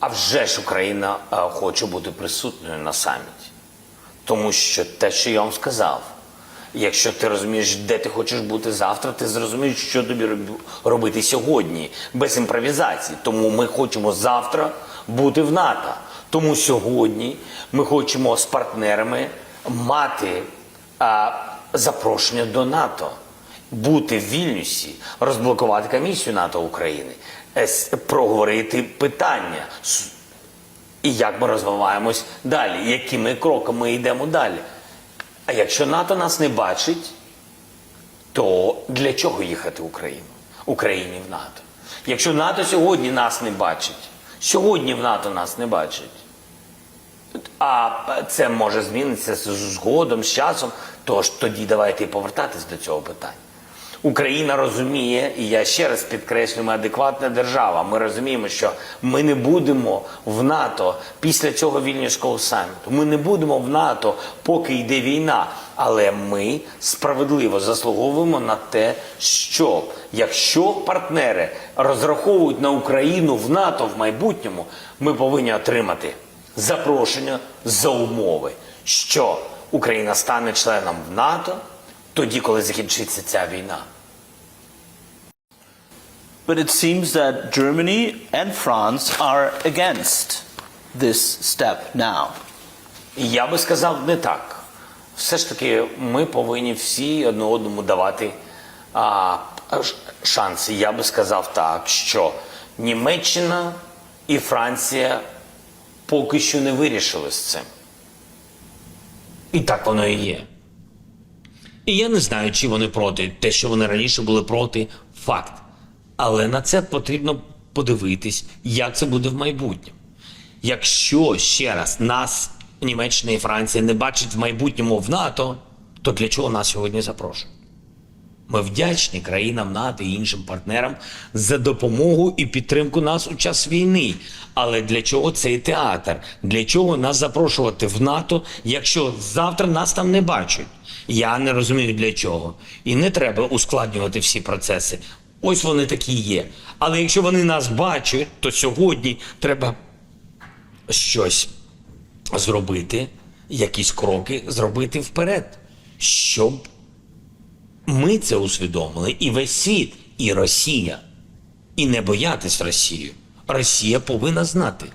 А вже ж Україна е, хоче бути присутньою на саміті. Тому що те, що я вам сказав, якщо ти розумієш, де ти хочеш бути завтра, ти зрозумієш, що тобі роб- робити сьогодні, без імпровізації. Тому ми хочемо завтра бути в НАТО. Тому сьогодні ми хочемо з партнерами мати а, запрошення до НАТО, бути в Вільнюсі, розблокувати комісію НАТО України, проговорити питання. І як ми розвиваємось далі, якими кроками йдемо далі. А якщо НАТО нас не бачить, то для чого їхати в Україну? Україні в НАТО? Якщо НАТО сьогодні нас не бачить, сьогодні в НАТО нас не бачить, а це може змінитися згодом, з часом, тож тоді давайте і повертатись до цього питання. Україна розуміє, і я ще раз підкреслюю, ми адекватна держава. Ми розуміємо, що ми не будемо в НАТО після цього вільнюського саміту. Ми не будемо в НАТО, поки йде війна. Але ми справедливо заслуговуємо на те, що якщо партнери розраховують на Україну в НАТО в майбутньому, ми повинні отримати запрошення за умови, що Україна стане членом в НАТО тоді, коли закінчиться ця війна. But it seems that Germany and France are against this step now. Я би сказав не так. Все ж таки, ми повинні всі одне одному давати а, шанси. Я би сказав так, що Німеччина і Франція поки що не вирішили з цим. І так воно і є. І я не знаю, чи вони проти. Те, що вони раніше були проти, факт. Але на це потрібно подивитись, як це буде в майбутньому. Якщо ще раз нас, Німеччина і Франція, не бачать в майбутньому в НАТО, то для чого нас сьогодні запрошують? Ми вдячні країнам НАТО і іншим партнерам за допомогу і підтримку нас у час війни. Але для чого цей театр? Для чого нас запрошувати в НАТО, якщо завтра нас там не бачать? Я не розумію для чого. І не треба ускладнювати всі процеси. Ось вони такі є. Але якщо вони нас бачать, то сьогодні треба щось зробити, якісь кроки зробити вперед, щоб ми це усвідомили, і весь світ, і Росія. І не боятись Росію. Росія повинна знати,